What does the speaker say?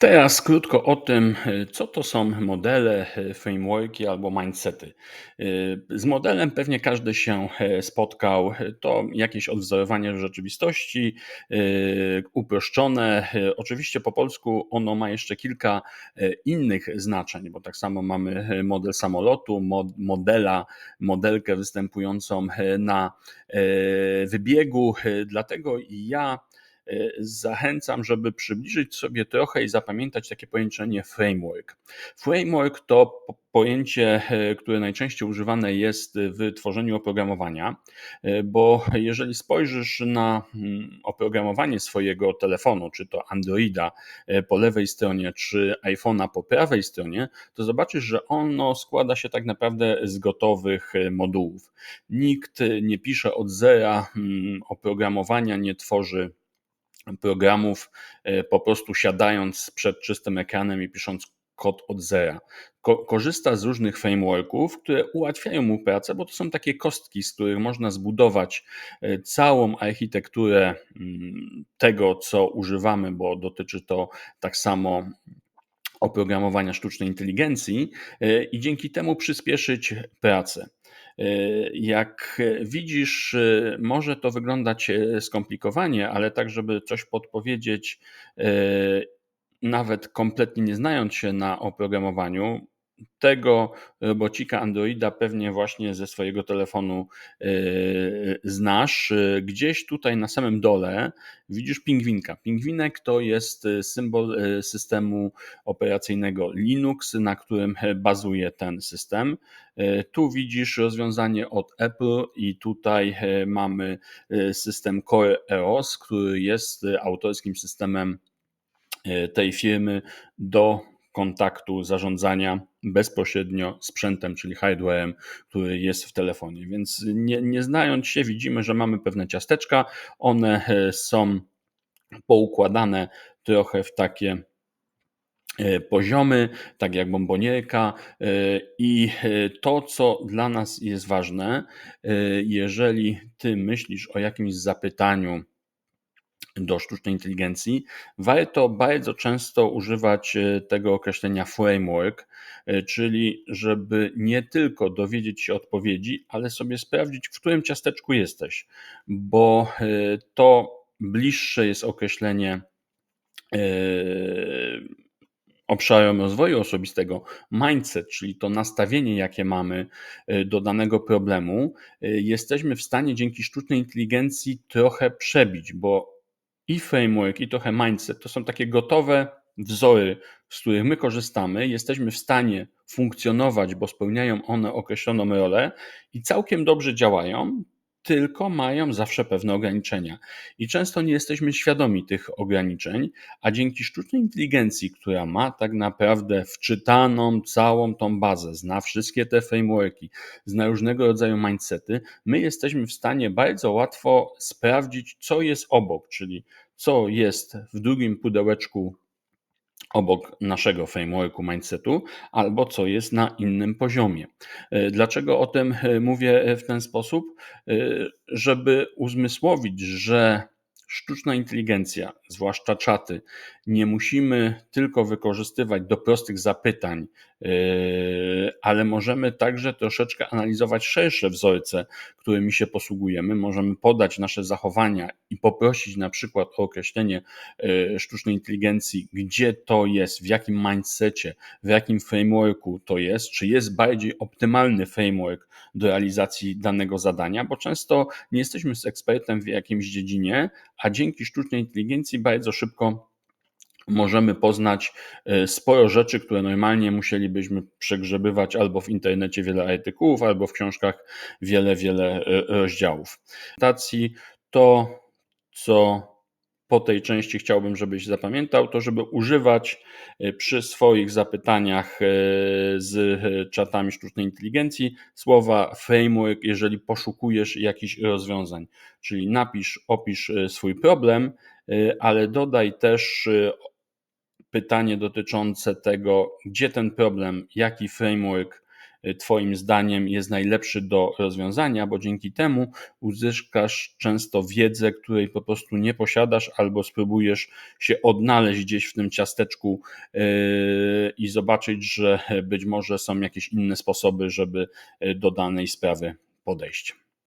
Teraz krótko o tym, co to są modele, frameworki albo mindsety. Z modelem pewnie każdy się spotkał. To jakieś odwzorowanie rzeczywistości, uproszczone. Oczywiście po polsku ono ma jeszcze kilka innych znaczeń, bo tak samo mamy model samolotu, modela, modelkę występującą na wybiegu. Dlatego ja E, zachęcam, żeby przybliżyć sobie trochę i zapamiętać takie pojęcie framework. Framework to pojęcie, e, które najczęściej używane jest w tworzeniu oprogramowania, e, bo jeżeli spojrzysz na mm, oprogramowanie swojego telefonu, czy to Androida po lewej stronie, czy iPhone'a po prawej stronie, to zobaczysz, że ono składa się tak naprawdę z gotowych modułów. Nikt nie pisze od zera mm, oprogramowania, nie tworzy programów, e, po prostu siadając przed czystym ekranem i pisząc kod od zera. Ko korzysta z różnych frameworków, które ułatwiają mu pracę, bo to są takie kostki, z których można zbudować e, całą architekturę mm, tego, co używamy, bo dotyczy to tak samo oprogramowania sztucznej inteligencji e, i dzięki temu przyspieszyć pracę. E, jak widzisz, e, może to wyglądać skomplikowanie, ale tak, żeby coś podpowiedzieć, nawet kompletnie nie znając się na oprogramowaniu, tego robocika Androida pewnie właśnie ze swojego telefonu e, znasz. Gdzieś tutaj na samym dole widzisz pingwinka. Pingwinek to jest symbol e, systemu operacyjnego Linux, na którym bazuje ten system. E, tu widzisz rozwiązanie od Apple i tutaj mamy system Core EOS, który jest autorskim systemem tej firmy do kontaktu zarządzania bezpośrednio sprzętem, czyli hardwarem, który jest w telefonie. Więc nie, nie znając się, widzimy, że mamy pewne ciasteczka. One e, są poukładane trochę w takie e, poziomy, tak jak bombonierka. E, I to, co dla nas jest ważne, jeżeli ty myślisz o jakimś zapytaniu, do sztucznej inteligencji, warto bardzo często używać e, tego określenia framework, e, czyli żeby nie tylko dowiedzieć się odpowiedzi, ale sobie sprawdzić, w którym ciasteczku jesteś, bo e, to bliższe jest określenie obszarem rozwoju osobistego, mindset, czyli to nastawienie, jakie mamy do danego problemu, jesteśmy w stanie dzięki sztucznej inteligencji trochę przebić, bo i framework, i trochę mindset. To są takie gotowe wzory, z których my korzystamy, jesteśmy w stanie funkcjonować, bo spełniają one określoną rolę i całkiem dobrze działają, tylko mają zawsze pewne ograniczenia. I często nie jesteśmy świadomi tych ograniczeń, a dzięki sztucznej inteligencji, która ma tak naprawdę wczytaną całą tą bazę, zna wszystkie te frameworki, zna różnego rodzaju mindsety, my jesteśmy w stanie bardzo łatwo sprawdzić, co jest obok, czyli co jest w drugim pudełeczku obok naszego frameworku mindsetu, albo co jest na innym poziomie. E, dlaczego o tym e, mówię w ten sposób? E, żeby uzmysłowić, że sztuczna inteligencja, zwłaszcza czaty, nie musimy tylko wykorzystywać do prostych zapytań, yy, ale możemy także troszeczkę analizować szersze wzorce, którymi się posługujemy. Możemy podać nasze zachowania i poprosić na przykład o określenie yy, sztucznej inteligencji, gdzie to jest, w jakim mindsetie, w jakim frameworku to jest, czy jest bardziej optymalny framework do realizacji danego zadania, bo często nie jesteśmy z ekspertem w jakimś dziedzinie, a dzięki sztucznej inteligencji bardzo szybko możemy poznać e, sporo rzeczy, które normalnie musielibyśmy przegrzebywać albo w internecie wiele artykułów, albo w książkach wiele, wiele e, rozdziałów. To, co po tej części chciałbym, żebyś zapamiętał, to żeby używać e, przy swoich zapytaniach z czatami sztucznej inteligencji słowa framework, jeżeli poszukujesz jakichś rozwiązań. Czyli napisz, opisz swój problem, ale dodaj też pytanie dotyczące tego, gdzie ten problem, jaki framework Twoim zdaniem jest najlepszy do rozwiązania, bo dzięki temu uzyskasz często wiedzę, której po prostu nie posiadasz, albo spróbujesz się odnaleźć gdzieś w tym ciasteczku i zobaczyć, że być może są jakieś inne sposoby, żeby do danej sprawy podejść.